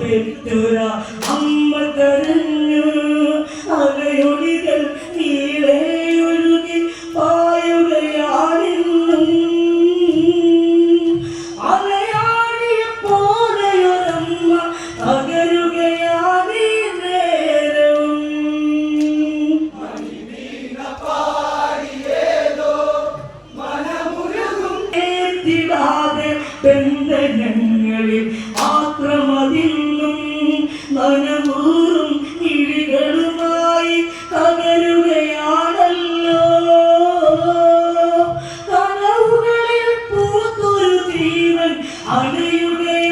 പെറ്റുര അമ്മ കരഞ്ഞു അലയൊളികൾ ബന്ധനങ്ങളിൽ ആക്രമതിന്നും നനവൂറും കിഴികളുമായി തകരുകയാണല്ലോ. കനവുകളിൽ പൂത്തൊരു ജീവൻ അണയുകയാണ്